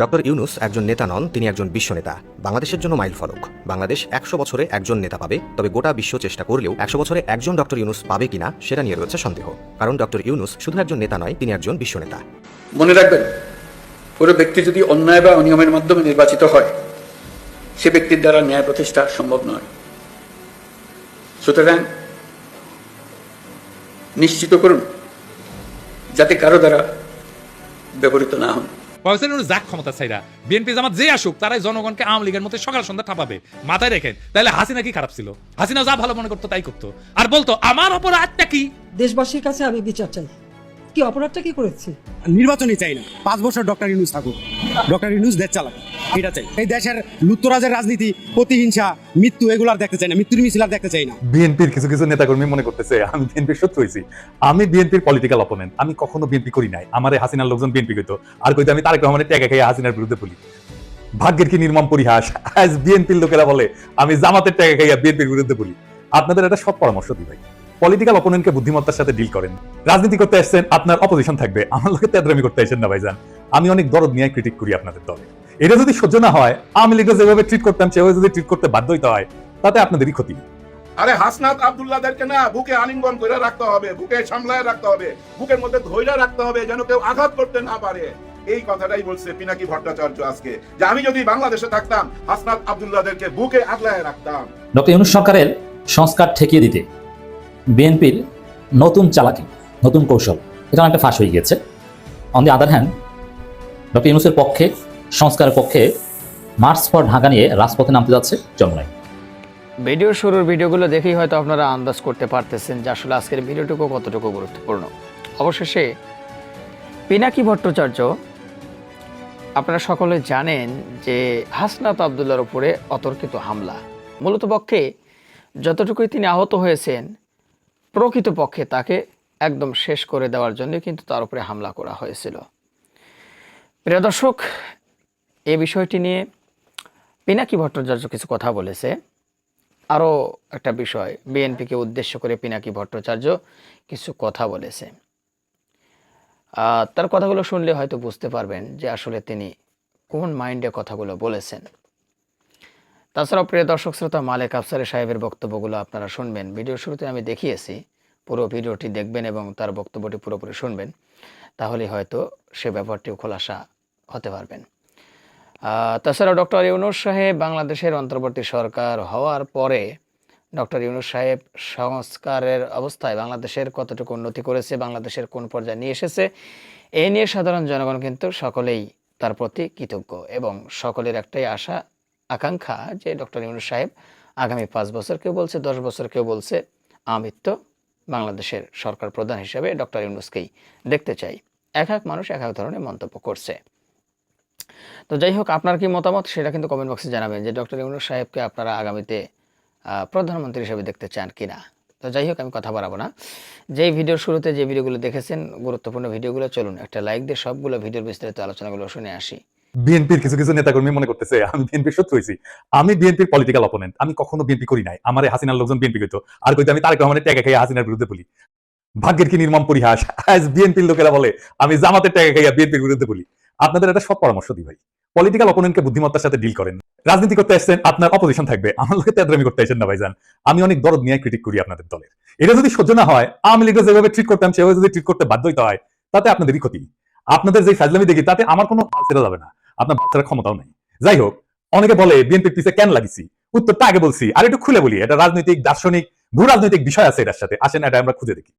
Doctor Yunus একজন নেতা নন, তিনি একজন বিশ্বনেতা বাংলাদেশের জন্য মাইল ফলক। বাংলাদেশ একশো বছরে একজন নেতা পাবে, তবে গোটা বিশ্ব চেষ্টা করলেও একশো বছরে একজন ডক্টর ইউনুস পাবে কিনা সেটা নিয়ে রয়েছে সন্দেহ। কারণ ডক্টর ইউনুস শুধু একজন নেতা নয়, তিনি একজন বিশ্বনেতা মনে রাখবেন কোনো ব্যক্তি যদি অন্যায় বা অনিয়মের মাধ্যমে নির্বাচিত হয়, সে ব্যক্তির দ্বারা ন্যায় প্রতিষ্ঠা সম্ভব নয়। সুতরাং নিশ্চিত করুন, যাতে কারও দ্বারা ব্যবহৃত না হন নুরুল যাক ক্ষমতা চাইরা বিএনপি জামাত যে আসুক তারাই জনগণকে আওয়ামী লীগের মতো সকাল সন্ধ্যা ঠাপাবে মাথায় রেখেন তাহলে হাসিনা কি খারাপ ছিল? হাসিনা যা ভালো মনে করতো তাই করতো। আর বলতো আমার অপরাধটা কি? দেশবাসীর কাছে আমি বিচার চাই। কি অপরাধটা কি করেছি? নির্বাচনই চাই না। পাঁচ বছর ডক্টর ইউনুস থাকুক। ডক্টর ইউনুস দেশ চালাক। এটা চাই এই দেশের লুত্তরাজের রাজনীতি, প্রতিহিংসা, মৃত্যু দেখতে চাই না। মৃত্যুর মিছিল আর দেখতে চাই না। বিএনপির কিছু কিছু নেতাকর্মী মনে করতেছে, আমি বিএনপির শত্রু হয়েছি। আমি বিএনপির পলিটিক্যাল অপোনেন্ট আমি কখনো বিএনপি করি নাই। আমার হাসিনার লোকজন বিএনপি আর কইতো আমি তারেক রহমানের হাসিনার বিরুদ্ধে বলি। ভাগ্যের কি নির্মম পরিহাস? বিএনপির লোকেরা বলে, আমি জামাতের ট্যাগে খাইয়া বিএনপির বিরুদ্ধে বলি। আপনাদের একটা সব পরামর্শ দিই ভাই। পলিটিক্যাল অপোনেন্টকে বুদ্ধিমত্তার সাথে ডিল করেন। রাজনীতি করতে আসছেন আপনার অপোজিশন থাকবে। আমার লোকে তেদরামি করতে আসেন না ভাইজান। আমি অনেক দরদ নিয়ে ক্রিটিক করি আপনাদের দলে। এটা যদি সহ্য না হয় আওয়ামী লীগকে যেভাবে ট্রিট করতাম সেভাবে যদি ট্রিট করতে বাধ্য হইতে হয় তাতে আপনাদেরই ক্ষতি। আরে হাসনাত আব্দুল্লাহদেরকে না বুকে আলিঙ্গন করে রাখতে হবে বুকে সামলায় রাখতে হবে বুকের মধ্যে ধৈর্য রাখতে হবে যেন কেউ আঘাত করতে না পারে। এই কথাটাই বলছে পিনাকি ভট্টাচার্য আজকে যে আমি যদি বাংলাদেশে থাকতাম হাসনাত আব্দুল্লাহদেরকে বুকে আগলায় রাখতাম। ডক্টর ইউনুস সরকারের সংস্কার ঠেকিয়ে দিতে বিএনপির নতুন চালাকি নতুন কৌশল এটা অনেকটা ফাঁস হয়ে গিয়েছে। On the other hand doctor ইউনুসের পক্ষে সংস্কারের পক্ষে মার্চ ফর ঢাকা নিয়ে রাজপথে নামতে যাচ্ছে চন্দ্রাই ভিডিওর শুরুর ভিডিওগুলো দেখেই হয়তো আপনারা আন্দাজ করতে পারতেছেন যে আসলে আজকের ভিডিওটুকু কতটুকু গুরুত্বপূর্ণ। অবশেষে পিনাকি ভট্টাচার্য, আপনারা সকলে জানেন যে হাসনাত আবদুল্লার উপরে অতর্কিত হামলা। মূলত পক্ষে যতটুকুই তিনি আহত হয়েছেন, প্রকৃতপক্ষে তাকে একদম শেষ করে দেওয়ার জন্য কিন্তু তার উপরে হামলা করা হয়েছিল। প্রিয় দর্শক এই বিষয়টি নিয়ে পিনাকি ভট্টাচার্য কিছু কথা বলেছে। আরও একটা বিষয়, বিএনপিকে উদ্দেশ্য করে পিনাকি ভট্টাচার্য কিছু কথা বলেছে। তার কথাগুলো শুনলে হয়তো বুঝতে পারবেন যে আসলে তিনি কোন মাইন্ডে কথাগুলো বলেছেন। তাছাড়াও প্রিয় দর্শক শ্রোতা, মালেক আফসারে সাহেবের বক্তব্যগুলো আপনারা শুনবেন। ভিডিওর শুরুতে আমি দেখিয়েছি, পুরো ভিডিওটি দেখবেন এবং তার বক্তব্যটি পুরোপুরি শুনবেন। তাহলে হয়তো সে ব্যাপারটিও খোলাসা হতে পারবেন। তাছাড়া ডক্টর ইউনুস সাহেব বাংলাদেশের অন্তর্বর্তী সরকার হওয়ার পরে ডক্টর ইউনুস সাহেব সংস্কারের অবস্থায় বাংলাদেশের কতটুকু উন্নতি করেছে, বাংলাদেশের কোন পর্যায়ে নিয়ে এসেছে এই নিয়ে সাধারণ জনগণ কিন্তু সকলেই তার প্রতি কৃতজ্ঞ এবং সকলের একটাই আশা, আকাঙ্ক্ষা যে ডক্টর ইউনুস সাহেব আগামী পাঁচ বছর কেউ বলছে, দশ বছর কেউ বলছে আমিত্ব বাংলাদেশের সরকার প্রধান হিসেবে ডক্টর ইউনুসকেই দেখতে চাই। এক এক মানুষ এক এক ধরনের মন্তব্য করছে। তো যাই হোক আপনার কি মতামত? সেটা কিন্তু কমেন্ট বক্সে জানাবেন যে ডক্টর ইউনুস সাহেবকে আপনারা আগামীতে প্রধানমন্ত্রী হিসেবে দেখতে চান কিনা। তো যাই হোক আমি কথা বাড়াবো না। যেই ভিডিওর শুরুতে যে ভিডিওগুলো দেখেছেন, গুরুত্বপূর্ণ ভিডিওগুলো চলুন। একটা লাইক দিয়ে সবগুলো ভিডিওর বিস্তারিত আলোচনাগুলো শুনে আসি। বিএনপির কিছু কিছু নেতাকর্মী মনে করতেছে, আমি বিএনপির শত্রু হয়েছি। আমি বিএনপির পলিটিক্যাল অপোনেন্ট আমি কখনো বিএনপি করি নাই। আমার হাসিনার লোকজন বিএনপি কইতো আর কইতো, আমি তারেক রহমানের ট্যাগে খাইয়া হাসিনার বিরুদ্ধে বলি। ভাগ্যের কি নির্মম পরিহাস? আজ বিএনপির লোকেরা বলে, আমি জামাতের ট্যাগে খাইয়া বিএনপির বিরুদ্ধে বলি। আপনাদের একটা সব পরামর্শ দিই ভাই। পলিটিক্যাল অপোনেন্টকে বুদ্ধিমত্তার সাথে ডিল করেন। রাজনীতি করতে আসছেন, আপনার অপোজিশন থাকবে। আমার লোকে তেদরামি করতে আসেন না ভাইজান। আমি অনেক দরদ নিয়ে ক্রিটিক করি আপনাদের দলের। এটা যদি সহ্য না হয়, আওয়ামী লীগকে যেভাবে ট্রিট করতাম, সেভাবে যদি ট্রিট করতে বাধ্য হয়, তাতে আপনাদেরই ক্ষতি। আপনাদের যে ফাজলামি দেখি, তাতে আমার কোনো ছেড়ে যাবে না। আপনার বাচ্চারা ক্ষমতাও নেই। যাই হোক, অনেকে বলে বিএনপির পিছিয়ে কেন লাগিছি? উত্তরটা আগে বলছি, আর একটু খুলে বলি। এটা রাজনৈতিক, দার্শনিক ভূ রাজনৈতিক বিষয় আছে এটার সাথে। আসেন, এটা আমরা খুঁজে দেখি।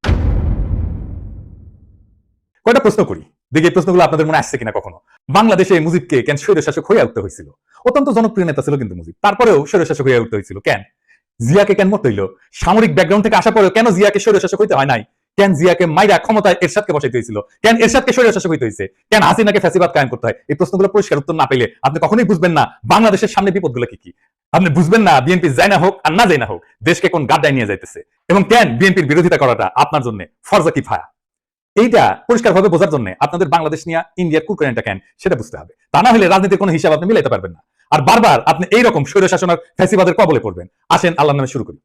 কয়টা প্রশ্ন করি? দেখি এই প্রশ্নগুলো আপনাদের মনে আসছে কিনা কখনো? বাংলাদেশে মুজিবকে কেন স্বৈর শাসক হয়ে উঠতে হয়েছিল? অত্যন্ত জনপ্রিয় নেতা ছিল কিন্তু মুজিব। তারপরেও স্বৈর শাসক হয়ে উঠতে হয়েছিল। কেন? জিয়াকে কেন মরতে হইল? সামরিক ব্যাকগ্রাউন্ড থেকে আসা পরেও কেন জিয়াকে স্বৈর শাসক হইতে হয় নাই? কেন জিয়াকে মাইরা ক্ষমতায় এরশাদকে বসাইতে হয়েছিল? কেন এরশাদকে স্বৈর শাসক হইতে হয়েছে? কেন হাসিনাকে ফ্যাসিবাদ কায়েম করতে হয়? এই প্রশ্নগুলো পরিষ্কার উত্তর না পেলে আপনি কখনোই বুঝবেন না বাংলাদেশের সামনে বিপদগুলো কি কি। আপনি বুঝবেন না বিএনপি যাই না হোক আর না যাই না হোক, দেশকে কোন গাড্ডায় নিয়ে যাইতেছে। এবং কেন বিএনপির বিরোধিতা করাটা আপনার জন্য ফরজা কি ফায়া এইটা পরিষ্কারভাবে বোঝার জন্য আপনাদের বাংলাদেশ নিয়ে ইন্ডিয়ার কুকুরেনটা কেন সেটা বুঝতে হবে। তা না হলে রাজনীতির কোনো হিসাব আপনি মিলাইতে পারবেন না। আর বারবার আপনি এইরকম স্বৈর শাসনের ফ্যাসিবাদের কবলে পড়বেন। আসেন আল্লাহ নামে শুরু করি।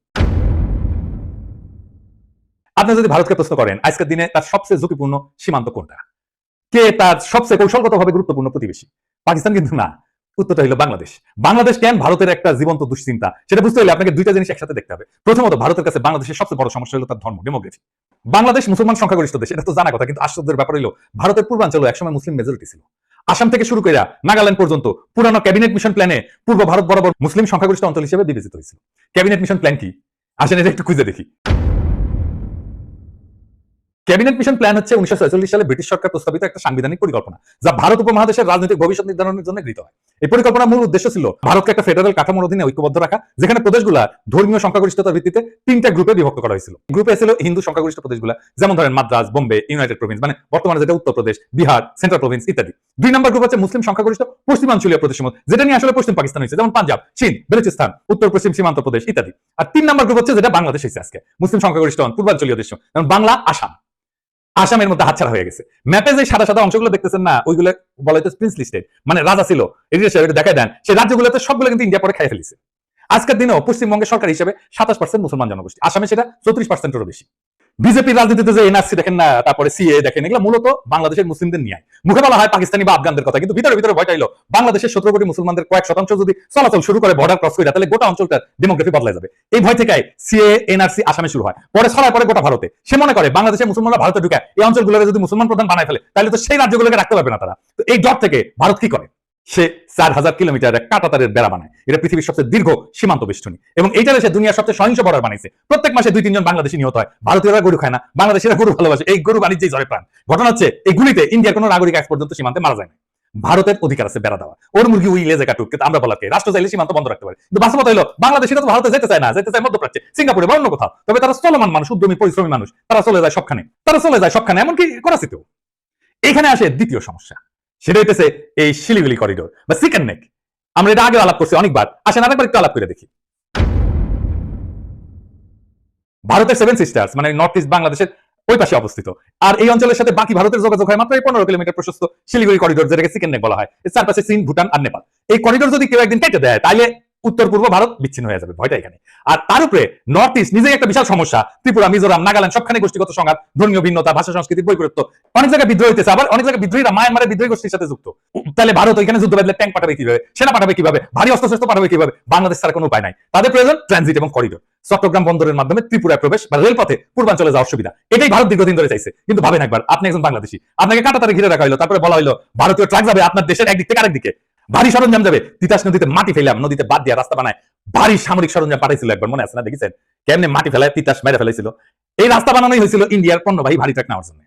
আপনি যদি ভারতকে প্রশ্ন করেন, আজকের দিনে তার সবচেয়ে ঝুঁকিপূর্ণ সীমান্ত কোনটা? কে তার সবচেয়ে কৌশলগতভাবে গুরুত্বপূর্ণ প্রতিবেশী? পাকিস্তান কিন্তু না। উত্তরটা হলো বাংলাদেশ। বাংলাদেশ কেন ভারতের একটা জীবন্ত দুশ্চিন্তা। সেটা বুঝতে হলে আপনাকে দুইটা জিনিস একসাথে দেখতে হবে। প্রথমত, ভারতের কাছে বাংলাদেশের সবচেয়ে বড় সমস্যা হলো তার ধর্ম, ডেমোগ্রাফি। বাংলাদেশ মুসলমান সংখ্যাগরিষ্ঠ দেশ, এটা তো জানা কথা, কিন্তু আশ্চর্যের ব্যাপার হলো ভারতের পূর্বাঞ্চল একসময় মুসলিম মেজরিটি ছিল। আসাম থেকে শুরু করে নাগাল্যান্ড পর্যন্ত পুরানো ক্যাবিনেট মিশন প্ল্যানে পূর্ব ভারত বরাবর মুসলিম সংখ্যাগরিষ্ঠ অঞ্চল হিসেবে বিবেচিত হয়েছিল। ক্যাবিনেট মিশন প্ল্যান কি? আসেন এটা একটু খুঁজে দেখি। ক্যাবিনেট মিশন প্ল্যান হচ্ছে উনিশশো সালে ব্রিটিশ সরকার প্রস্তাবিত একটা সাংবিধানিক পরিকল্পনা, যা ভারত উপমহাদেশের রাজনৈতিক ভবিষ্যৎ নির্ধারণের জন্য গৃহীত হয়। এই পরিকল্পনার মূল উদ্দেশ্য ছিল ভারতকে একটা ফেডারেল কাঠামোর অধীনে ঐক্যবদ্ধ রাখা, যেখানে প্রদেশগুলা ধর্মীয় সংখ্যাগরিষ্ঠতার ভিত্তিতে তিনটা গ্রুপে বিভক্ত করা হয়েছিল। গ্রুপে ছিল হিন্দু সংখ্যাগরিষ্ঠ প্রদেশগুলা, যেমন ধরেন মাদ্রাজ, বোম্বে, ইউনাইটেড প্রভিন্স মানে বর্তমানে যেটা উত্তরপ্রদেশ বিহার, সেন্ট্রাল প্রভিন্স ইত্যাদি। দুই নম্বর গ্রুপ হচ্ছে মুসলিম সংখ্যাগরিষ্ঠ পশ্চিমাঞ্চলীয় প্রদেশসমূহ, যেটা নিয়ে আসলে পশ্চিম পাকিস্তান হয়েছে, যেমন পাঞ্জাব চীন বেলুচিস্তান, উত্তর পশ্চিম সীমান্ত প্রদেশ ইত্যাদি। আর তিন নম্বর গ্রুপ হচ্ছে যেটা বাংলাদেশ হয়েছে আজকে, মুসলিম সংখ্যাগরিষ্ঠ পূর্বাঞ্চলীয় দেশ যেমন বাংলা, আসাম। আসামের মধ্যে হাতছাড়া হয়ে গেছে। ম্যাপে যে সাদা সাদা অংশগুলো দেখতেছেন না, ওইগুলো বলা হয়তো প্রিন্স লিস্টেড মানে রাজা ছিল এটা দেখা দেন। সেই রাজ্যগুলোতে সবগুলো কিন্তু ইন্ডিয়া পরে খাই ফেলেছে। আজকের দিনেও পশ্চিমবঙ্গের সরকার হিসেবে সাতাশ পার্সেন্ট মুসলমান জনগোষ্ঠী, আসামে সেটা চৌত্রিশ পার্সেন্টেরও বেশি। বিজেপির রাজনীতিতে যে এনআরসি দেখেন না, তারপরে সিএ দেখেন, এগুলো মূলত বাংলাদেশের মুসলিমদের নিয়ে মুখে বলা হয় পাকিস্তানি বা আফগানদের কথা, কিন্তু ভিতরে ভিতরে ভয়টা হলো বাংলাদেশের সতেরো কোটি মুসলমানদের কয়েক শতাংশ যদি চলাচল শুরু করে বর্ডার ক্রস করে তাহলে গোটা অঞ্চলটার ডেমোগ্রাফি বদলা যাবে। এই ভয় থেকে সিএ, এনআরসি আসামে শুরু হয়। পরে ছড়ায় পরে গোটা ভারতে। সে মনে করে, বাংলাদেশের মুসলমানরা ভারতে ঢুকে এই অঞ্চলগুলোকে যদি মুসলমান প্রধান বানায় ফেলে, তাহলে তো সেই রাজ্যগুলোকে রাখতে পারবে না তারা। তো এই ডট থেকে ভারত কি করে? সে চার হাজার কিলোমিটার কাটাতারের বেড়া বানায়। এটা পৃথিবীর সবচেয়ে দীর্ঘ সীমান্ত বেষ্টনী। এবং এইটা সে দুনিয়ার সবচেয়ে সহিংস বর্ডার বানাইছে প্রত্যেক মাসে দুই তিনজন বাংলাদেশি নিহত হয়। ভারতীয়রা গরু খায় না। বাংলাদেশিরা গরু ভালোবাসে। এই গরু বাণিজ্যেই ঝরে প্রাণ। ঘটনা হচ্ছে, এই গুলিতে ইন্ডিয়ার কোনো নাগরিক আজ পর্যন্ত সীমান্তে মারা যায় ভারতের অধিকার আছে বেড়া দেওয়া ওর মুরগি উই লেজে কাটুক, কিন্তু আমরা বলাকে। রাষ্ট্র চাইলে সীমান্ত বন্ধ রাখতে পারে। কিন্তু বাস্তবতা হলো, বাংলাদেশিরা তো ভারতে যেতে চায় না। যেতে চায় মধ্যপ্রাচ্যে, সিঙ্গাপুরে বা অন্য কোথাও। তবে তারা চলমান মানুষ, উদ্যমী, পরিশ্রমী মানুষ। তারা চলে যায় সবখানে। তারা চলে যায় সবখানে, এমনকি করাচিতেও। এখানে আসে দ্বিতীয় সমস্যা। সেটা হইতেছে এই শিলিগুলি করিডোর বা চিকেন নেক আমরা এটা আগে আলাপ করছি অনেকবার। আসেন আরেকবার একটু আলাপ করে দেখি। ভারতের সেভেন সিস্টার্স মানে নর্থ ইস্ট বাংলাদেশের ওই পাশে অবস্থিত। আর এই অঞ্চলের সাথে বাকি ভারতের যোগাযোগ হয় মাত্র পনেরো কিলোমিটার প্রশস্ত শিলিগুড়ি করিডোর যেটাকে চিকেন নেক বলা হয়। চারপাশে চীন ভুটান আর নেপাল। এই করিডোর যদি কেউ একদিন কেটে দেয় তাহলে উত্তর পূর্ব ভারত বিচ্ছিন্ন হয়ে যাবে, ভয়টা এখানে। আর তার উপরে নর্থ ইস্ট নিজেই একটা বিশাল সমস্যা, ত্রিপুরা, মিজোরাম, নাগাল্যান্ড সবখানে গোষ্ঠীগত সংঘাত, ধর্মীয় ভিন্নতা, ভাষা, সংস্কৃতির বৈপরীত্য। অনেক জায়গায় বিদ্রোহ হইতেছে, আবার অনেক জায়গায় বিদ্রোহীরা মায়ানমারের বিদ্রোহী গোষ্ঠীর সাথে যুক্ত। তাহলে ভারত ওইখানে যুদ্ধ বাদলে ট্যাঙ্ক পাঠাবে কীভাবে? সেনা পাঠাবে কীভাবে? ভারী অস্ত্রশস্ত্র পাঠাবে কীভাবে? বাংলাদেশ ছাড়া কোনো উপায় নাই। তাদের প্রয়োজন ট্রানজিট এবং করিডোর চট্টগ্রাম বন্দরের মাধ্যমে ত্রিপুরায় প্রবেশ বা রেলপথে পূর্বাঞ্চলে যাওয়ার সুবিধা। এটাই ভারত দীর্ঘদিন ধরে চাইছে। কিন্তু ভাবেন একবার, আপনি একজন বাংলাদেশি। আপনাকে কাটাতারে ঘিরে রাখা হলো তারপরে বলা হলো ভারতীয় ট্রাক যাবে আপনার দেশের একদিক থেকে আরেক দিকে। ভারী সরঞ্জাম যাবে তিতাস নদীতে মাটি ফেলাম নদীতে বাদ দিয়ে রাস্তা বানায়। ভারী সামরিক সরঞ্জাম পাঠাইছিল একবার, মনে আছে না, দেখেছেন? কেমনে মাটি ফেলায় তিতাস মেরে ফেলেছিল এই রাস্তা বানানোই হয়েছিল ইন্ডিয়ার পণ্যবাহী ভারী ট্রাক নেওয়ার জন্য।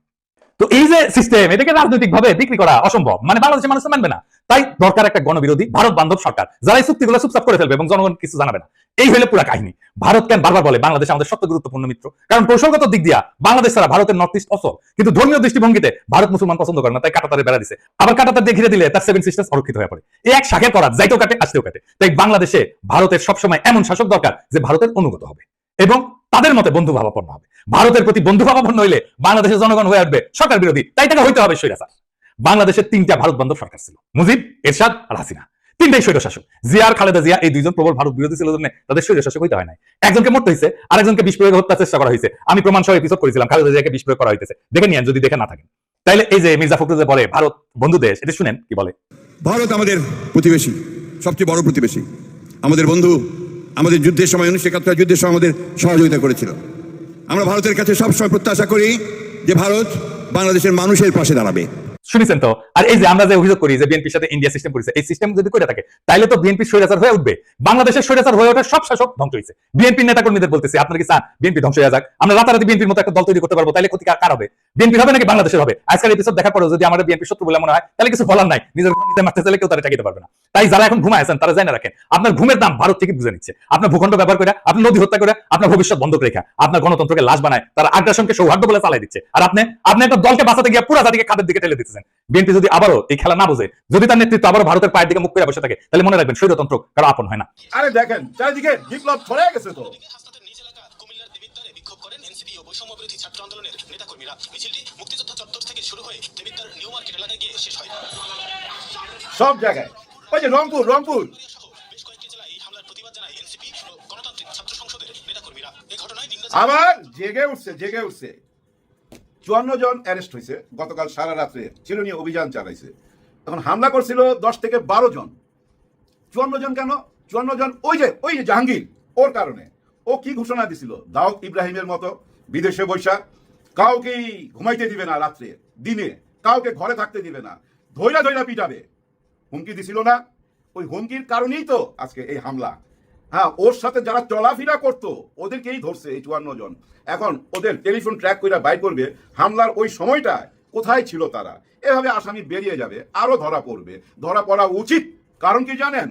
তো এই যে সিস্টেম এটাকে রাজনৈতিক ভাবে বিক্রি করা অসম্ভব। মানে বাংলাদেশের মানুষ মানবে না। তাই দরকার একটা গণবিরোধী ভারত বান্ধব সরকার, যারা এই চুক্তিগুলো চুপচাপ করে ফেলবে এবং জনগণ কিছু জানাবে না। এই হলে পুরা কাহিনী। ভারত কেন বারবার বলে বাংলাদেশ আমাদের সত্য গুরুত্বপূর্ণ মিত্র? কারণ কৌশলগত দিক দিয়া বাংলাদেশ ছাড়া ভারতের নর্থ ইস্ট অসল কিন্তু ধর্মীয় দৃষ্টিভঙ্গিতে ভারত মুসলমান পছন্দ করে না, তাই কাটাতারে বেড়া দিছে। আবার কাটাতার দিয়ে ঘিরে দিলে তার সেভেন সিস্টার্স অরক্ষিত হয়ে পড়ে। এই এক শাখের করা যাইতেও কাটে, আসতেও কাটে। তাই বাংলাদেশে ভারতের সবসময় এমন শাসক দরকার যে ভারতের অনুগত হবে। এবং তাদের মতে বন্ধু ভাবাপন্ন হবে। ভারতের প্রতি বন্ধু ভাবাপন্ন হইলে বাংলাদেশের জনগণ হয়ে আসবে সরকার বিরোধী। তাই তাকে হইতে হবে স্বৈরাচার। বাংলাদেশের তিনটা ভারত বান্ধব সরকার ছিল। মুজিব, এরশাদ আর হাসিনা। তিনটাই স্বৈর শাসক জিয়া আর খালেদা জিয়া এই দুইজন প্রবল ভারত বিরোধী ছিল জন্য তাদের স্বৈর শাসক হইতে হয় নাই। একজনকে মরতে হয়েছে আরেকজনকে বিষ প্রয়োগ হত্যার চেষ্টা করা হয়েছে আমি প্রমাণ সহ এপিসোড করেছিলাম, খালেদা জিয়াকে বিষ প্রয়োগ করা হইতেছে। দেখে নিয়েন, যদি দেখে না থাকেন। তাইলে এই যে মির্জা ফখরুল যে বলে, ভারত বন্ধু দেশ এটা শুনেন, কি বলে? ভারত আমাদের প্রতিবেশী, সবচেয়ে বড় প্রতিবেশী। আমাদের বন্ধু, আমাদের যুদ্ধের সময়, উনিশশো একাত্তর যুদ্ধের সময় আমাদের সহযোগিতা করেছিল। আমরা ভারতের কাছে সবসময় প্রত্যাশা করি যে ভারত বাংলাদেশের মানুষের পাশে দাঁড়াবে। শুনেছেন তো? আর এই যে আমরা যে অভিযোগ করি যে বিএনপির সাথে ইন্ডিয়া সিস্টেম করেছে, এই সিস্টেম যদি করে থাকে তাহলে তো বিএনপি স্বৈরাচার হয়ে উঠবে। বাংলাদেশের স্বৈরাচার হয়ে ওঠা সব শাসক ধ্বংস হয়েছে। বিএনপির নেতা কর্মীদের বলতেছে, আপনারা কি চান? বিএনপি ধ্বংস হয়ে যাক। আমরা রাতারাতি বিএনপির মতো একটা দল তৈরি করতে পারব তাহলে ক্ষতি কার কার হবে? বিএনপি হবে নাকি বাংলাদেশের হবে? আজকাল এপিসোড দেখার পরে যদি আমাদের বিএনপি শত্রু বলে মনে হয় তাহলে কিছু বলার নাই। নিজের নিজে মারতে চাইলে কেউ তারা টাকিতে পারবে না। তাই যারা এখন ঘুমায় আছেন, তারা জানে রাখেন, আপনার ঘুমের দাম ভারত থেকে বুঝে নিচ্ছে। আপনার ভূখণ্ড ব্যবহার করে আপনি নদী হত্যা করে আপনার ভবিষ্যৎ বন্ধক রেখা, আপনার গণতন্ত্রকে লাশ বানায়, তারা আগ্রাসনকে সৌহার্দ্য বলে চালাই দিচ্ছে। আর আপনি আপনি একটা দলকে বাঁচাতে গিয়ে পুরা জাতিকে খাদের দিকে ঠেলে দিচ্ছেন বিএনপি যদি আবারও এই খেলা না বোঝে যদি তার নেতৃত্ব আবারও ভারতের পায়ের দিকে মুখ করে বসে থাকে তাহলে মনে রাখবেন স্বৈরতন্ত্র কারও আপন হয় না। আরে দেখেন চারিদিকে বিপ্লব ছড়ে গেছে তো। হাসপাতাল নিজ এলাকা কুমিল্লার দেবিদ্বারে বিক্ষোভ করেন এনসিপি ও বৈষম্য বিরোধী ছাত্র আন্দোলনের নেতাকর্মীরা। মিছিলটি মুক্তিযোদ্ধা চত্বর থেকে শুরু হয়ে দেবিদ্বার নিউ মার্কেট এলাকায় গিয়ে শেষ হয়। সব জায়গায়। ওই যে রংপুর রংপুর। সহ বেশ কয়েকটি জেলায় এই হামলার প্রতিবাদ জানায় এনসিপি ও গণতান্ত্রিক ছাত্র সংসদের নেতাকর্মীরা। এই ঘটনায় নিন্দা আবার জেগে উঠছে জেগে উঠছে। চুয়ান্ন জন অ্যারেস্ট হয়েছে, গতকাল সারা রাত্রে চিরুনি অভিযান চালাইছে। তখন হামলা করছিল দশ থেকে বারো জন। চুয়ান্ন জন কেন? চুয়ান্ন জন ওই যে ওই যে জাহাঙ্গীর, ওর কারণে। ও কি ঘোষণা দিছিল? দাউদ ইব্রাহিমের মতো বিদেশে বৈশা, কাউকেই ঘুমাইতে দিবে না রাত্রে, দিনে। কাউকে ঘরে থাকতে দিবে না। ধৈরা ধৈরা পিটাবে। হুমকি দিছিল না। ওই হুমকির কারণেই তো আজকে এই হামলা। হ্যাঁ ওর সাথে যারা চলাফেরা করতো, ওদেরকেই ধরছে এই চুয়ান্ন জন। এখন ওদের টেলিফোন ট্র্যাক করে বাইর করবে, হামলার ওই সময়টা কোথায় ছিল তারা? এভাবে আসামি বেরিয়ে যাবে আরও ধরা পড়বে। ধরা পড়া উচিত, কারণ কি জানেন?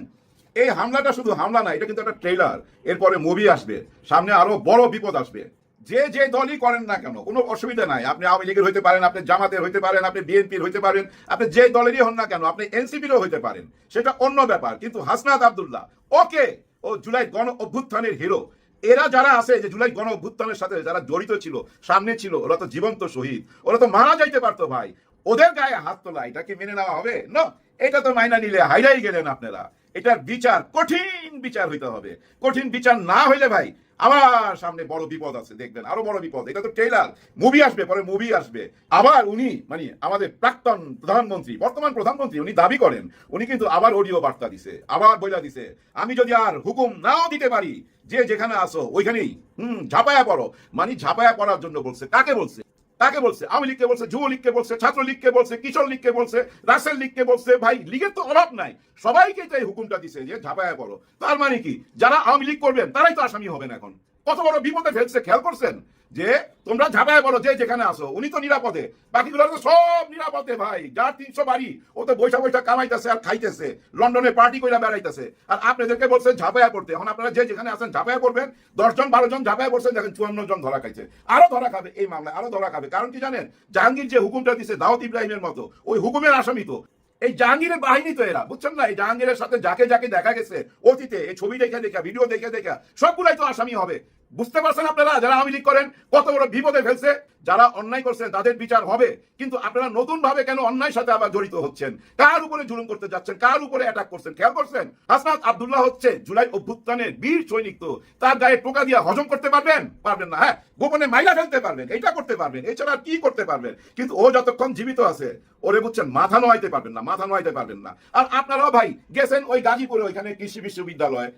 এই হামলাটা শুধু হামলা না, এটা কিন্তু একটা ট্রেলার এরপরে মুভি আসবে, সামনে আরও বড় বিপদ আসবে। যে যে দলই করেন না কেন, কোনো অসুবিধা নাই। আপনি আওয়ামী লীগের হইতে পারেন, আপনি জামাতের হইতে পারেন, আপনি বিএনপির হইতে পারেন, আপনি যে দলেরই হন না কেন, আপনি এনসিপিরও হইতে পারেন। সেটা অন্য ব্যাপার। কিন্তু হাসনাত আবদুল্লাহ, ওকে ও জুলাই গণ অভ্যুত্থানের হিরো এরা যারা আছে, যে জুলাই গণ অভ্যুত্থানের সাথে যারা জড়িত ছিল, সামনে ছিল, ওরা তো জীবন্ত শহীদ। ওরা তো মারা যাইতে পারতো ভাই। ওদের গায়ে হাত তোলা এটা কি মেনে নেওয়া হবে? না, এটা তো মাইনা নিলে হাইরাই গেলেন আপনারা। এটার বিচার, কঠিন বিচার হইতে হবে। কঠিন বিচার না হইলে ভাই, আবার সামনে বড় বিপদ আছে, দেখবেন, আরও বড় বিপদ। এটা তো ট্রেলার মুভি আসবে, পরে মুভি আসবে। আবার উনি মানে আমাদের প্রাক্তন প্রধানমন্ত্রী, বর্তমান প্রধানমন্ত্রী, উনি দাবি করেন, উনি কিন্তু আবার অডিও বার্তা দিছে, আবার বইলা দিছে, আমি যদি আর হুকুম নাও দিতে পারি, যে যেখানে আসো ওইখানেই। হুম, ঝাপায়া পড়ো। মানে ঝাপায়া পড়ার জন্য বলছে, কাকে বলছে? কাকে বলছে? আওয়ামী লীগকে বলছে, যুব লীগকে বলছে ছাত্র লীগকে বলছে, কিশোর লীগকে বলছে, রাসেল লীগকে বলছে। ভাই, লীগের তো অভাব নাই। সবাইকে তাই হুকুমটা দিছে যে, ঝাপায় বলো তার মানে কি? যারা আওয়ামী লীগ করবেন, তারাই তো আসামি হবেন এখন। কত বড় বিপদে ফেলছে, খেয়াল করছেন? যে তোমরা ঝাপায় বলো যে যেখানে আসো উনি তো নিরাপদে। বাকিগুলো তো সব নিরাপদে, ভাই। যার তিনশো বাড়ি, ও তো বৈশা বৈশা কামাইতেছে আর খাইতেছে। লন্ডনে পার্টি কইরা বেড়াইতেছে। আর আপনাদেরকে বলছেন ঝাপায়া পড়তে। এখন আপনারা যে যেখানে আছেন ঝাপায়া পড়বেন। দশজন, বারো জন ঝাপায়া পড়ছেন, দেখেন চুয়ান্ন জন ধরা খাইছে। আরও ধরা খাবে এই মামলায়, আরও ধরা খাবে। কারণ কি জানেন? জাহাঙ্গীর যে হুকুমটা দিছে, দাউদ ইব্রাহিমের মতো, ওই হুকুমের আসামি তো। এই জাহাঙ্গীরের বাহিনী তো এরা, বুঝছেন না? এই জাহাঙ্গীরের সাথে যাকে যাকে দেখা গেছে, অতীতে এই ছবি দেখে দেখা ভিডিও দেখে দেখা, সবগুলাই তো আসামি হবে। বুঝতে পারছেন আপনারা? যারা আওয়ামী লীগ করেন, কত বড় বিপদে ফেলছে। যারা অন্যায় করছেন, তাদের বিচার হবে। কিন্তু আপনারা নতুন ভাবে কেন অন্যায়ের সাথে আবার জড়িত হচ্ছেন? কার উপরে জুলুম করতে যাচ্ছেন? কার উপরে অ্যাটাক করছেন? খেয়াল করছেন? হাসনাত আব্দুল্লাহ হচ্ছে জুলাই অভ্যুত্থানের বীর সৈনিক তো। তার গায়ে টোকা দিয়ে হজম করতে পারবেন? পারবেন না হ্যাঁ? গোপনে মাইলা ফেলতে পারবেন এটা করতে পারবেন, এছাড়া কি করতে পারবেন? কিন্তু ও যতক্ষণ জীবিত আছে, ওরে বুঝছেন, মাথা নোয়াইতে পারবেন না, মাথা নোয়াইতে পারবেন না। আর আপনারাও ভাই গেছেন ওই গাজীপুরে, ওইখানে কৃষি বিশ্ববিদ্যালয়।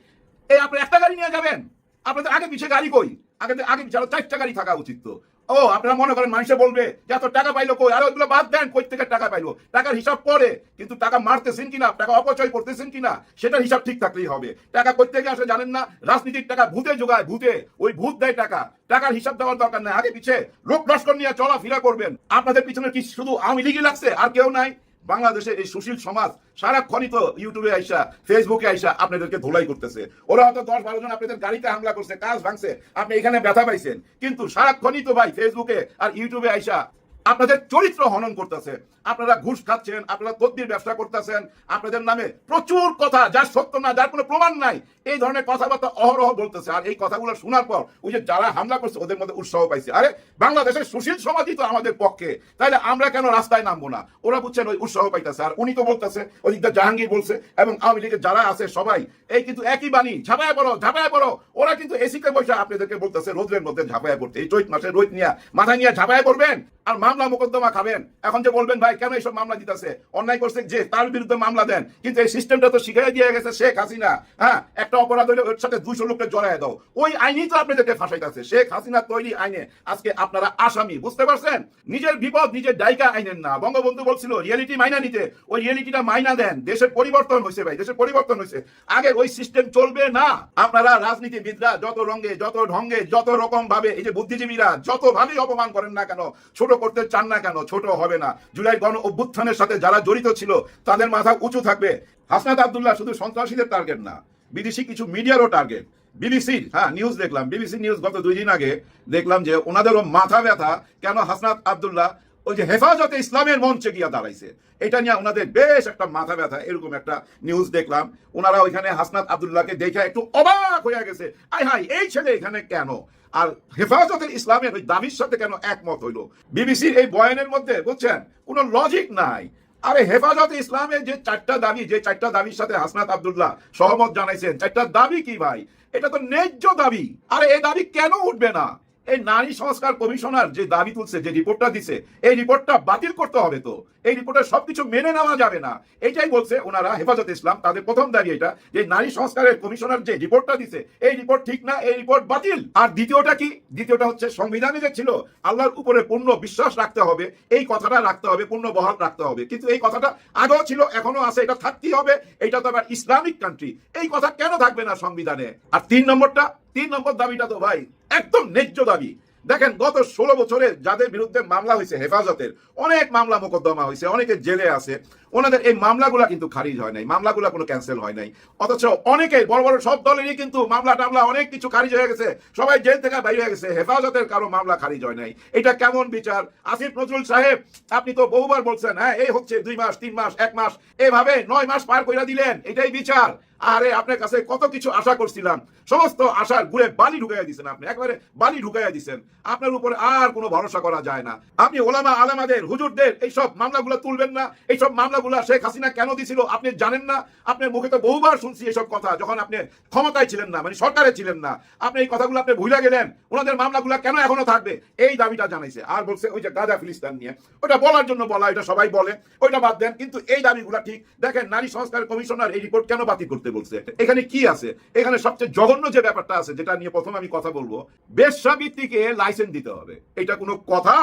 এই আপনি একটা গাড়ি নিয়ে যাবেন? আপনাদের আগে পিছিয়ে গাড়ি কই? আগে আগে পিছিয়ে চারটা গাড়ি থাকা উচিত তো। ও, আপনারা মনে করেন মানুষে বলবে, যে এত টাকা পাইলো কই? আর ওইগুলো বাদ দেন, কই থেকে টাকা পাইলো? টাকার হিসাব পরে কিন্তু টাকা মারতেছেন কিনা, টাকা অপচয় করতেছেন কিনা, সেটার হিসাব ঠিক থাকলেই হবে। টাকা কই থেকে আসে জানেন না? রাজনীতির টাকা ভূতে যোগায়, ভূতে। ওই ভূত দেয় টাকা। টাকার হিসাব দেওয়ার দরকার নাই। আগে পিছে লোক লস্কর নিয়ে চলাফেরা করবেন। আপনাদের পিছনে কি শুধু আওয়ামী লীগই লাগছে? আর কেউ নাই? বাংলাদেশের এই সুশীল সমাজ সারাক্ষণই তো ইউটিউবে আইসা, ফেসবুকে আইসা আপনাদেরকে ধুলাই করতেছে। ওরা হয়তো দশ বারো জন আপনাদের গাড়িতে হামলা করছে, কাজ ভাঙছে, আপনি এখানে ব্যথা পাইছেন। কিন্তু সারাক্ষণই তো ভাই, ফেসবুকে আর ইউটিউবে আইসা আপনাদের চরিত্র হনন করতেছে। আপনারা ঘুষ খাচ্ছেন, আপনারা তদ্বির ব্যবসা করতেছেন, আপনাদের নামে প্রচুর কথা, যার সত্য না, যার কোনো প্রমাণ নাই, এই ধরনের কথাবার্তা অহরহ বলতেছে। আর এই কথাগুলো শোনার পর ওই যে যারা হামলা করছে, ওদের মধ্যে উৎসাহ পাইছে। আরে, বাংলাদেশের সুশীল সমাজই তো আমাদের পক্ষে। তাইলে আমরা কেন রাস্তায় নামবো না? ওরা বুঝছেন ওই উৎসাহ পাইতেছে। আর উনি তো বলতেছে ওদিকটা জাহাঙ্গীর বলছে, এবং আওয়ামী লীগের যারা আছে সবাই, এই কিন্তু একই বাণী, ঝাপায় পড়ো ঝাপায় পড়ো। ওরা কিন্তু এসিতে বসে আপনাদেরকে বলতেছে, রোদ্রের মধ্যে ঝাপায় পড়তে। এই চৈত মাসে রোদ নিয়ে মাথা নিয়ে ঝাপায় পড়বেন? আর মামলা মোকদ্দমা খাবেন। এখন যে বলবেন, ভাই, কেন এইসব মামলা দিতেছে? অন্যায় করছে যে, তার বিরুদ্ধে মামলা দেন। কিন্তু এই সিস্টেমটা তো শিখাই দিয়ে গেছে শেখ হাসিনা। হ্যাঁ একটা অপরাধ হলে ওর সাথে দুইশো লোককে জড়াই দাও। ওই আইনই তো আপনাদেরকে ফাঁসাইতেছে। শেখ হাসিনা তৈরি আইনে আজকে আপনারা আসামি, বুঝতে পারছেন? নিজের বিপদ নিজের ডাইকা আইনেন না। বঙ্গবন্ধু বলছিল, রিয়েলিটি মাইনা নিতে। ওই রিয়েলিটিটা মাইনা দেন। দেশের পরিবর্তন হয়েছে ভাই দেশের পরিবর্তন হয়েছে আগে ওই সিস্টেম চলবে না। আপনারা রাজনীতিবিদরা যত রঙে, যত ঢঙ্গে, যত রকম ভাবে এই যে বুদ্ধিজীবীরা যত ভাবেই অপমান করেন না কেন, ছোট করতে চান না কেন? ছোট হবে না। জুলাই গণ অভ্যুত্থানের সাথে যারা জড়িত ছিল, তাদের মাথা উঁচু থাকবে। হাসনাত আব্দুল্লাহ শুধু সন্ত্রাসীদের টার্গেট না, বিদেশি কিছু মিডিয়ারও টার্গেট বিবিসির হ্যাঁ নিউজ দেখলাম। বিবিসি নিউজ গত দুই দিন আগে দেখলাম যে ওনাদেরও মাথা ব্যথা। কেন হাসনাত আব্দুল্লাহ ওই যে হেফাজতে ইসলামের মঞ্চে গিয়া দাঁড়াইছে? এটা নিয়ে ওনাদের বেশ একটা মাথা ব্যথা। এরকম একটা নিউজ দেখলাম। ওনারা ওইখানে হাসনাত আব্দুল্লাহকে দেখে একটু অবাক হয়ে গেছে। আই হাই এই ছেলে এখানে কেন? আর হেফাজতের ইসলামের ওই দাবির সাথে কেন একমত হইল? বিবিসির এই বয়ানের মধ্যে, বুঝছেন? কোনো লজিক নাই। আরে হেফাজত ইসলামের যে চারটা দাবি, যে চারটা দাবির সাথে হাসনাত আবদুল্লাহ সহমত জানাইছেন, চারটা দাবি কি ভাই? এটা তো ন্যায্য দাবি। আরে এ দাবি কেন উঠবে না? এই নারী সংস্কার কমিশনার যে দাবি তুলছে, যে রিপোর্টটা দিছে, এই রিপোর্টটা বাতিল করতে হবে তো। এই রিপোর্টের সবকিছু মেনে নেওয়া যাবে না। এটাই বলছে ওনারা হেফাজত ইসলাম, তাদের প্রথম দাবি এটা, যে নারী সংস্কারের কমিশনার যে রিপোর্টটা দিছে, এই রিপোর্ট ঠিক না, এই রিপোর্ট বাতিল। আর দ্বিতীয়টা কি? দ্বিতীয়টা হচ্ছে সংবিধানে যে ছিল, আল্লাহর উপরে পূর্ণ বিশ্বাস রাখতে হবে, এই কথাটা রাখতে হবে, পূর্ণ বহাল রাখতে হবে। কিন্তু এই কথাটা আগেও ছিল এখনও আছে, এটা থাকতেই হবে, এটা তো আবার ইসলামিক কান্ট্রি এই কথা কেন থাকবে না সংবিধানে? আর তিন নম্বরটা, তিন নম্বর দাবিটা তো ভাই একদম ন্যায্য দাবি। দেখেন, গত ষোলো বছরে যাদের বিরুদ্ধে মামলা হয়েছে হেফাজতের, অনেক মামলা মোকদ্দমা হয়েছে, অনেকে জেলে আছে। ওনাদের এই মামলাগুলা কিন্তু খারিজ হয় নাই, মামলাগুলা কোনো ক্যান্সেল হয় নাই। অথচ অনেকে বড় বড় সব দলেরই কিন্তু মামলা টামলা অনেক কিছু খারিজ হয়ে গেছে, সবাই জেল থেকে বাইরে হয়ে গেছে, হেফাজতের কারও মামলা খারিজ হয় নাই। এটা কেমন বিচার? আসিফ নজরুল সাহেব, আপনি তো বহুবার বলছেন হ্যাঁ এই হচ্ছে দুই মাস, তিন মাস, এক মাস, এভাবে নয় মাস পার করে দিলেন, এটাই বিচার। আরে আপনার কাছে কত কিছু আশা করছিলাম। সমস্ত আশার গুড়ে বালি ঢুকাইয়া দিছেন আপনি, একবারে বালি ঢুকাইয়া দিছেন। আপনার উপরে আর কোনো ভরসা করা যায় না। আপনি ওলামা আলামাদের, হুজুরদের এইসব মামলাগুলো তুলবেন না। এইসব মামলাগুলো শেখ হাসিনা কেন দিছিল আপনি জানেন না? আপনার মুখে তো বহুবার শুনছি এইসব কথা, যখন আপনি ক্ষমতায় ছিলেন না মানে সরকারে ছিলেন না। আপনি এই কথাগুলো আপনি ভুলে গেলেন, ওনাদের মামলাগুলো কেন এখনও থাকবে? এই দাবিটা জানাইছে। আর বলছে ওই যে গাজা ফিলিস্তান নিয়ে। ওটা বলার জন্য বলা এটা সবাই বলে, ওইটা বাদ দেন। কিন্তু এই দাবিগুলো ঠিক, দেখেন নারী সংস্কার কমিশনার এই রিপোর্ট কেন বাতিল করতে বলছে। এখানে কি আছে? এখানে সবচেয়ে জঘন্য যে ব্যাপারটা আছে, যেটা নিয়ে প্রথম আমি কথা বলব, বেশ্যাবৃত্তিকে লাইসেন্স দিতে হবে। এটা কোনো কথা?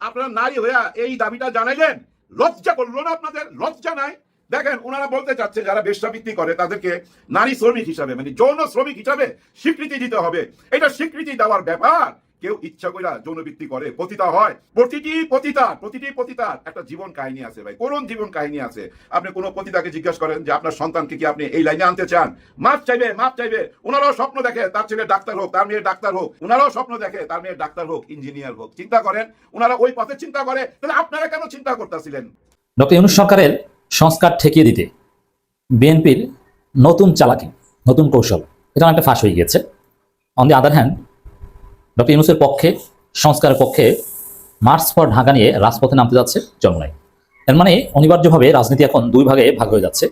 আপনারা নারী হইয়া এই দাবিটা জানাইলেন? লজ্জা করল না আপনাদের? লজ্জা নাই? দেখেন, ওনারা বলতে চাচ্ছে, যারা বেশ্যাবৃত্তি করে, তাদেরকে নারী শ্রমিক হিসাবে মানে যৌন শ্রমিক হিসাবে স্বীকৃতি দিতে হবে। এটা স্বীকৃতি দেওয়ার ব্যাপার। কেউ ইচ্ছা কইরা যৌনবৃত্তি করে, পতিতা হয়। প্রতিটি পতিতা, প্রতিটি পতিতার একটা জীবন কাহিনী আছে ভাই। করুন জীবন কাহিনী আছে। আপনি কোনো পতিতাকে জিজ্ঞাসা করেন যে, আপনার সন্তানকে কি আপনি এই লাইনে আনতে চান? মাপ চাইবে মাপ চাইবে। ওনারাও স্বপ্ন দেখে, তার ছেলে ডাক্তার হোক, তার মেয়ে ডাক্তার হোক। ওনারাও স্বপ্ন দেখে, তার মেয়ে ডাক্তার হোক, ইঞ্জিনিয়ার হোক। চিন্তা করেন ওনারা ওই পথে চিন্তা করে, তাহলে আপনারা কেন চিন্তা করতেছিলেন? ডক্টর ইউনুস সরকারের সংস্কার ঠেকিয়ে দিতে বিএনপির নতুন চালাকি, নতুন কৌশল এটা অনেকটা ফাঁস হয়ে গিয়েছে। On the other hand doctor ইউনুসের পক্ষে, সংস্কারের পক্ষে মার্চ ফর ঢাকা নিয়ে রাজপথে নামতে যাচ্ছে জন্মনাই এর মানে অনিবার্যভাবে রাজনীতি এখন দুই ভাগে ভাগ হয়ে যাচ্ছে।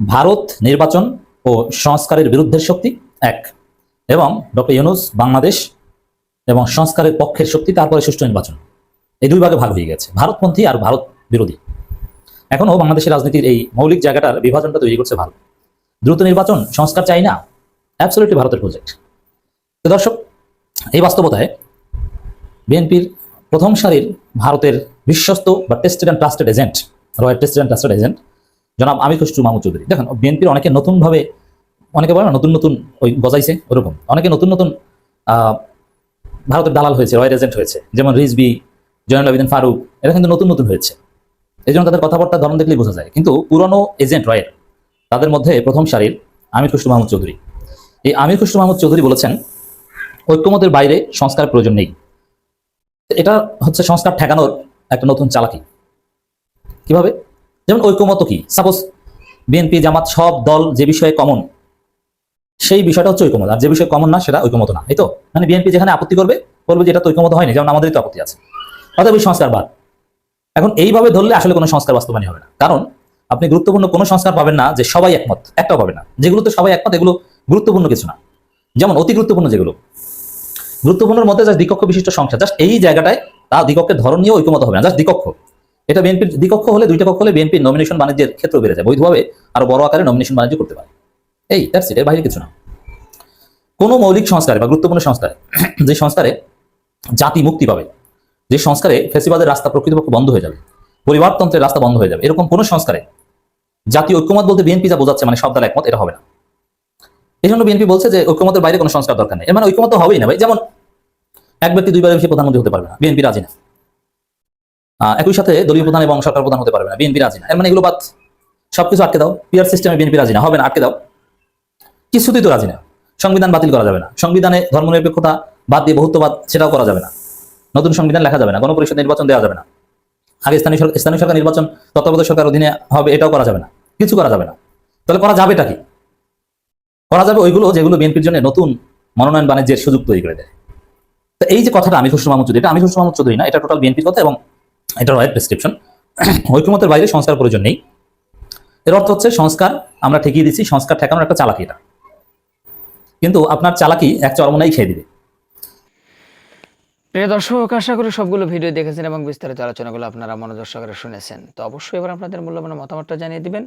ভারত নির্বাচন ও সংস্কারের বিরুদ্ধের শক্তি এক এবং ডক্টর ইউনুস বাংলাদেশ এবং সংস্কারের পক্ষের শক্তি তারপরে সুষ্ঠু নির্বাচন। এই দুই ভাগে ভাগ হয়ে গেছে, ভারতপন্থী আর ভারত বিরোধী। এখনও বাংলাদেশের রাজনীতির এই মৌলিক জায়গাটার বিভাজনটা তৈরি করছে ভারত। দ্রুত নির্বাচন, সংস্কার চাই না অ্যাবসলিউটলি ভারতের প্রজেক্ট তো দর্শক এই বাস্তবতায় বিএনপির প্রথম সারির ভারতের বিশ্বস্ত বা tested and trusted agent royal tested and trusted agent জনাব আমি খসরু মাহমুদ চৌধুরী। দেখেন, বিএনপির অনেকে নতুনভাবে, অনেকে বলে নতুন নতুন ওই গজাইছে, ওরকম। অনেকে নতুন নতুন ভারতের দালাল হয়েছে রয়্যাল এজেন্ট হয়েছে, যেমন রিজবি জয়নুল আবিদিন ফারুক, এরা কিন্তু নতুন নতুন হয়েছে। এই জন্য তাদের কথাবার্তা ধরন দেখলেই বোঝা যায়। কিন্তু পুরনো এজেন্ট রয়ের তাদের মধ্যে প্রথম সারির আমির খুশরু মাহমুদ চৌধুরী। এই আমির খুশরু মাহমুদ চৌধুরী বলেছেন ঐক্যমতের বাইরে সংস্কার প্রয়োজন নেই। এটা হচ্ছে সংস্কার ঠেকানোর একটা নতুন চালাকি। কীভাবে? যেমন ঐক্যমত কি? সাপোজ বিএনপি জামাত সব দল যে বিষয়ে কমন সেই বিষয়টা হচ্ছে ঐক্যমত। আর যে বিষয়ে কমন না, সেটা ঐক্যমত না। এই তো? মানে বিএনপি যেখানে আপত্তি করবে, বলবে যে এটা তো ঐক্যমত হয়নি, যেমন আমাদেরই তো আপত্তি আছে। অতএব ওই সংস্কার বাদ। এখন এইভাবে ধরলে আসলে কোনো সংস্কার বাস্তবায়ন হবে না। কারণ আপনি গুরুত্বপূর্ণ কোনো সংস্কার পাবেন না যে সবাই একমত, একটাও পাবে না। যেগুলোতে সবাই একমত, এগুলো গুরুত্বপূর্ণ কিছু না। যেমন অতি গুরুত্বপূর্ণ যেগুলো। গুরুত্বপূর্ণের মধ্যে জাস্ট দ্বিকক্ষ বিশিষ্ট সংখ্যা। জাস্ট এই জায়গাটায় তার দ্বিকক্ষের ধরন নিয়েও ঐক্যমত হবে না, জাস্ট দ্বিকক্ষ। এটা বিএনপির দ্বিকক্ষ হলে দুইটা কক্ষ হলে বিএনপির নমিনেশন বাণিজ্যের ক্ষেত্র বেড়ে যায়, বৈধভাবে আরও বড় আকারে নমিনেশন বাণিজ্য করতে পারে। এই দ্যাটস ইট বাইরে কিছু না। কোনো মৌলিক সংস্কারে বা গুরুত্বপূর্ণ সংস্কারে, যে সংস্কারে জাতি মুক্তি পাবে, যে সংস্কারে ফেসিবাদের রাস্তা প্রকৃতপক্ষে বন্ধ হয়ে যাবে, পরিবারতন্ত্রের রাস্তা বন্ধ হয়ে যাবে, এরকম কোনো সংস্কারে জাতীয় ঐক্যমত বলতে বিএনপি যা বোঝাচ্ছে মানে সব দল একমত, এটা হবে না। এই জন্য বিএনপি বলছে যে ঐক্যমতের বাইরে কোনো সংস্কার দরকার নেই। এর মানে ঐক্যমত হবেই না ভাই। যেমন এক ব্যক্তি দুইবারের বেশি প্রধানমন্ত্রী হতে পারবে না। বিএনপি রাজি না। একই সাথে দলীয় প্রধান এবং সরকার প্রধান হতে পারবে না। বিএনপি রাজি না। এর মানে এগুলো বাদ, সবকিছু আটকে দাও। পিয়ার সিস্টেমে বিএনপি রাজি না। হবে না, আটকে দাও। কিছুতেই তো রাজি না। সংবিধান বাতিল করা যাবে না। সংবিধানে ধর্মনিরপেক্ষতা বাদ দিয়ে বহুত্ববাদ, সেটাও করা যাবে না। নতুন সংবিধান লেখা যাবে না। গণপরিষদ নির্বাচন দেওয়া যাবে না। আগে স্থানীয় স্থানীয় সরকার নির্বাচন, তত্ত্বাবধায়ক সরকার অধীনে হবে, এটাও করা যাবে না। কিছু করা যাবে না। তাহলে করা যাবেটা কি? করা যাবে ওইগুলো যেগুলো বিএনপির জন্য নতুন মনোনয়ন বাণিজ্যের সুযোগ তৈরি করে দেয়। তো এই যে কথাটা আমি খুশরু মাহমুদ চৌধুরী, এটা আমি খুশরু চৌধুরী না, এটা টোটাল বিএনপির কথা এবং এটা রাইট প্রেসক্রিপশন ঐক্যমতের বাইরে সংস্কার প্রয়োজন নেই। এর অর্থ হচ্ছে সংস্কার, আমরা ঠেকিয়ে দিচ্ছি সংস্কার ঠেকানোর একটা চালাকি এটা। কিন্তু আপনার চালাকি এক চরমনাই খেয়ে দিবে। প্রিয় দর্শক, আশা করি সবগুলো ভিডিও দেখেছেন এবং বিস্তারিত আলোচনাগুলো আপনারা মনোযোগ সহকারে শুনেছেন। তো অবশ্যই এবার আপনাদের মূল্যবান মতামতটা জানিয়ে দিবেন।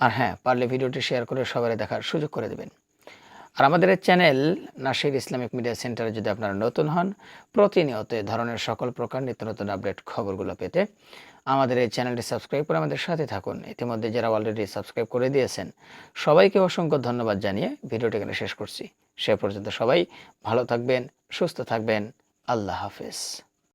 আর হ্যাঁ পারলে ভিডিওটি শেয়ার করে সবাই দেখার সুযোগ করে দেবেন। আর আমাদের চ্যানেল নাসির ইসলামিক মিডিয়া সেন্টারে যদি আপনারা নতুন হন, প্রতিনিয়ত এ ধরনের সকল প্রকার নিত্য নতুন আপডেট খবরগুলো পেতে আমাদের এই চ্যানেলটি সাবস্ক্রাইব করে আমাদের সাথে থাকুন। ইতিমধ্যে যারা অলরেডি সাবস্ক্রাইব করে দিয়েছেন, সবাইকে অসংখ্য ধন্যবাদ জানিয়ে ভিডিওটি এখানে শেষ করছি। সে পর্যন্ত সবাই ভালো থাকবেন, সুস্থ থাকবেন। আল্লাহ হাফেজ।